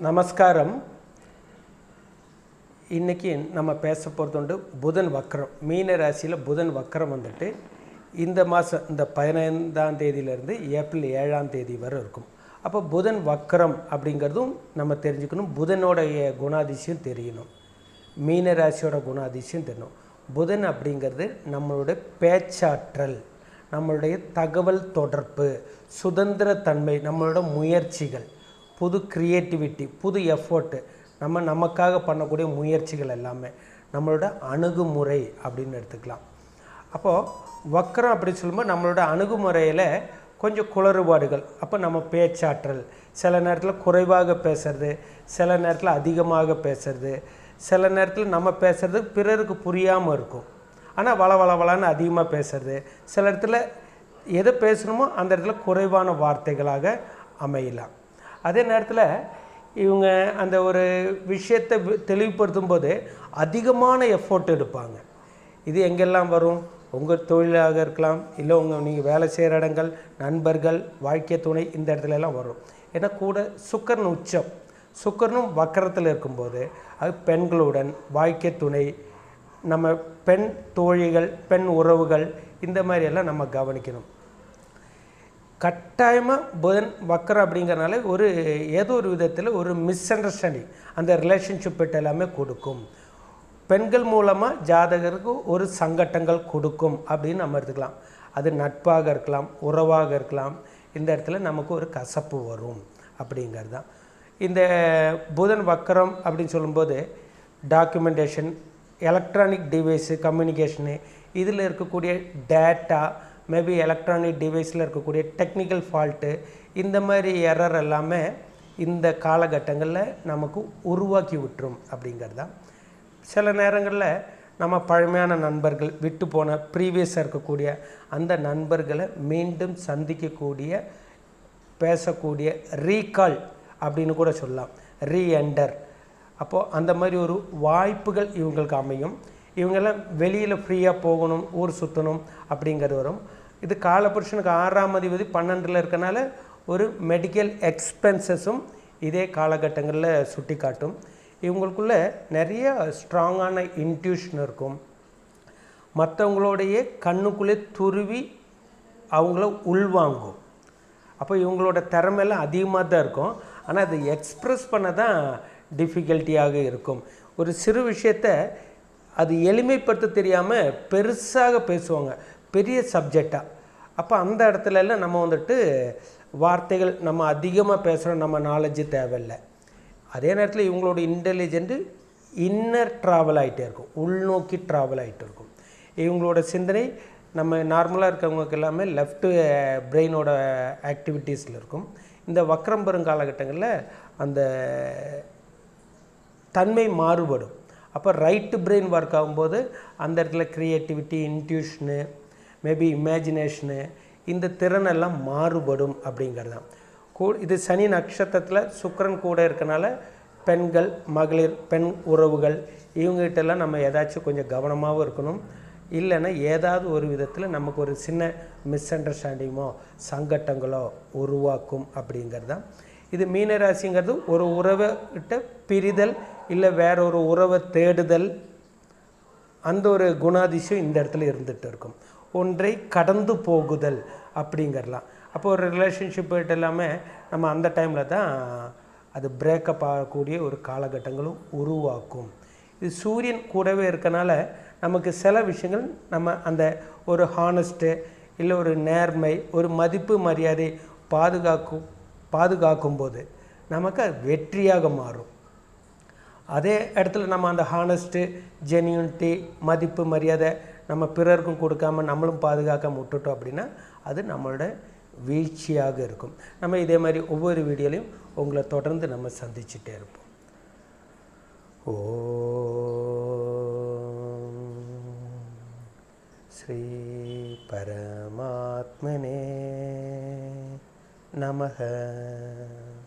நமஸ்காரம். இன்னைக்கு நம்ம பேச போகிறது உண்டு புதன் வக்கரம் மீன ராசியில் புதன் வக்கரம் வந்துட்டு இந்த மாதம் இந்த பதினைந்தாம் தேதியிலேருந்து ஏப்ரல் ஏழாம் தேதி வரை இருக்கும். அப்போ புதன் வக்கரம் அப்படிங்கிறதும் நம்ம தெரிஞ்சுக்கணும். புதனோடைய குணாதிசயம் தெரியணும். மீன ராசியோட குணாதிசயம் தெரியணும். புதன் அப்படிங்கிறது நம்மளுடைய பேச்சாற்றல் நம்மளுடைய தகவல் தொடர்பு சுதந்திரத்தன்மை நம்மளோட முயற்சிகள். புது க்ரியேட்டிவிட்டி புது எஃபோர்ட்டு நம்ம நமக்காக பண்ணக்கூடிய முயற்சிகள் எல்லாமே நம்மளோட அணுகுமுறை அப்படின்னு எடுத்துக்கலாம். அப்போது வக்கரம் அப்படின்னு சொல்லும்போது நம்மளோட அணுகுமுறையில் கொஞ்சம் குளறுபாடுகள். அப்போ நம்ம பேச்சாற்றல் சில நேரத்தில் குறைவாக பேசுறது சில நேரத்தில் அதிகமாக பேசுறது சில நேரத்தில் நம்ம பேசுறது பிறருக்கு புரியாமல் இருக்கும். ஆனால் வள வள வளன்னு அதிகமாக பேசுறது சில இடத்துல எதை பேசணுமோ அந்த இடத்துல குறைவான வார்த்தைகளாக அமையலாம். அதே நேரத்தில் இவங்க அந்த ஒரு விஷயத்தை தெளிவுபடுத்தும் போது அதிகமான எஃபோர்ட் எடுப்பாங்க. இது எங்கெல்லாம் வரும்? உங்கள் தொழிலாக இருக்கலாம் இல்லை உங்கள் நீங்கள் வேலை செய்கிற இடங்கள் நண்பர்கள் வாழ்க்கை துணை இந்த இடத்துல எல்லாம் வரும். ஏன்னா கூட சுக்கரன் உச்சம். சுக்கரனும் வக்கரத்தில் இருக்கும்போது அது பெண்களுடன் வாழ்க்கை துணை நம்ம பெண் தோழிகள் பெண் உறவுகள் இந்த மாதிரியெல்லாம் நம்ம கவனிக்கணும். கட்டாயமாக புதன் வக்கரம் அப்படிங்கிறனால ஒரு ஏதோ ஒரு விதத்தில் ஒரு மிஸ் அண்டர்ஸ்டாண்டிங் அந்த ரிலேஷன்ஷிப் எல்லாமே கொடுக்கும். பெண்கள் மூலமாக ஜாதகருக்கு ஒரு சங்கட்டங்கள் கொடுக்கும் அப்படின்னு நம்ம எடுத்துக்கலாம். அது நட்பாக இருக்கலாம் உறவாக இருக்கலாம். இந்த இடத்துல நமக்கு ஒரு கசப்பு வரும் அப்படிங்கிறது தான் இந்த புதன் வக்கரம் அப்படின்னு சொல்லும்போது டாக்குமெண்டேஷன் எலக்ட்ரானிக் டிவைஸு கம்யூனிகேஷனு இதில் இருக்கக்கூடிய டேட்டா மேபி எலக்ட்ரானிக் டிவைஸில் இருக்கக்கூடிய டெக்னிக்கல் ஃபால்ட்டு இந்த மாதிரி எரர் எல்லாமே இந்த காலகட்டங்களில் நமக்கு உருவாக்கி விட்டுரும் அப்படிங்கிறது. தான் சில நேரங்களில் நம்ம பழமையான நண்பர்கள் விட்டு போன ப்ரீவியஸாக இருக்கக்கூடிய அந்த நண்பர்களை மீண்டும் சந்திக்கக்கூடிய பேசக்கூடிய ரீகால் அப்படின்னு கூட சொல்லலாம். ரீஎண்டர் அப்போது அந்த மாதிரி ஒரு வாய்ப்புகள் இவங்களுக்கு அமையும். இவங்கெல்லாம் வெளியில் ஃப்ரீயாக போகணும் ஊர் சுற்றணும் அப்படிங்கிறது வரும். இது காலபுருஷனுக்கு ஆறாம் அதிபதி பன்னெண்டில் இருக்கனால ஒரு மெடிக்கல் எக்ஸ்பென்சஸும் இதே காலகட்டங்களில் சுட்டி காட்டும் இவங்களுக்குள்ள நிறைய ஸ்ட்ராங்கான இன்ட்யூஷன் இருக்கும். மற்றவங்களுடைய கண்ணுக்குள்ளே துருவி அவங்கள உள்வாங்கும். அப்போ இவங்களோட திறமையெல்லாம் அதிகமாக தான் இருக்கும். ஆனால் அதை எக்ஸ்ப்ரெஸ் பண்ண தான் டிஃபிகல்ட்டியாக இருக்கும். ஒரு சிறு விஷயத்தை அது எளிமைப்படுத்த தெரியாமல் பெருசாக பேசுவாங்க. பெரிய சப்ஜெக்டாக அப்போ அந்த இடத்துலலாம் நம்ம வந்துட்டு வார்த்தைகள் நம்ம அதிகமாக பேசுகிறோம் நம்ம நாலேஜ் தேவையில்லை. அதே நேரத்தில் இவங்களோட இன்டெலிஜென்ட்டு இன்னர் ட்ராவல் ஆகிட்டே இருக்கும். உள்நோக்கி ட்ராவல் ஆகிட்டு இருக்கும். இவங்களோட சிந்தனை நம்ம நார்மலாக இருக்கவங்களுக்கு எல்லாமே லெஃப்ட்டு பிரெயினோட ஆக்டிவிட்டீஸில் இருக்கும். இந்த வக்ரம் பெறும் காலகட்டங்களில் அந்த தன்மை மாறுபடும். அப்போ ரைட்டு பிரெயின் ஒர்க் ஆகும்போது அந்த இடத்துல க்ரியேட்டிவிட்டி இன்ட்யூஷனு மேபி இமேஜினேஷனு இந்த திறனெல்லாம் மாறுபடும் அப்படிங்கிறது தான் கூ இது சனி நட்சத்திரத்தில் சுக்கரன் கூட இருக்கனால பெண்கள் மகளிர் பெண் உறவுகள் இவங்ககிட்டலாம் நம்ம ஏதாச்சும் கொஞ்சம் கவனமாகவும் இருக்கணும். இல்லைன்னா ஏதாவது ஒரு விதத்தில் நமக்கு ஒரு சின்ன மிஸ் அண்டர்ஸ்டாண்டிங்கோ சங்கட்டங்களோ உருவாக்கும் அப்படிங்கிறது தான் இது மீனராசிங்கிறது ஒரு உறவை கிட்ட பிரிதல் இல்லை வேற ஒரு உறவை தேடுதல். அந்த ஒரு குணாதிசயம் இந்த இடத்துல இருந்துகிட்டு இருக்கும். ஒன்றை கடந்து போகுதல் அப்படிங்கிறலாம். அப்போ ஒரு ரிலேஷன்ஷிப் எல்லாமே நம்ம அந்த டைமில் தான் அது பிரேக்கப் ஆகக்கூடிய ஒரு காலகட்டங்களும் உருவாக்கும். இது சூரியன் கூடவே இருக்கனால நமக்கு சில விஷயங்கள் நம்ம அந்த ஒரு ஹானஸ்ட்டு இல்லை ஒரு நேர்மை ஒரு மதிப்பு மரியாதை பாதுகாக்கும் பாதுகாக்கும் போது நமக்கு அது வெற்றியாக மாறும். அதே இடத்துல நம்ம அந்த ஹானஸ்ட்டு ஜென்யூனிட்டி மதிப்பு மரியாதை நம்ம பிறருக்கும் கொடுக்காம நம்மளும் பாதுகாக்காம விட்டுட்டோம் அப்படின்னா அது நம்மளோட வீழ்ச்சியாக இருக்கும். நம்ம இதே மாதிரி ஒவ்வொரு வீடியோலையும் உங்களை தொடர்ந்து நம்ம சந்திச்சுட்டே இருப்போம். ஓ ஸ்ரீ பரமாத்மனே. 南无阿弥陀佛。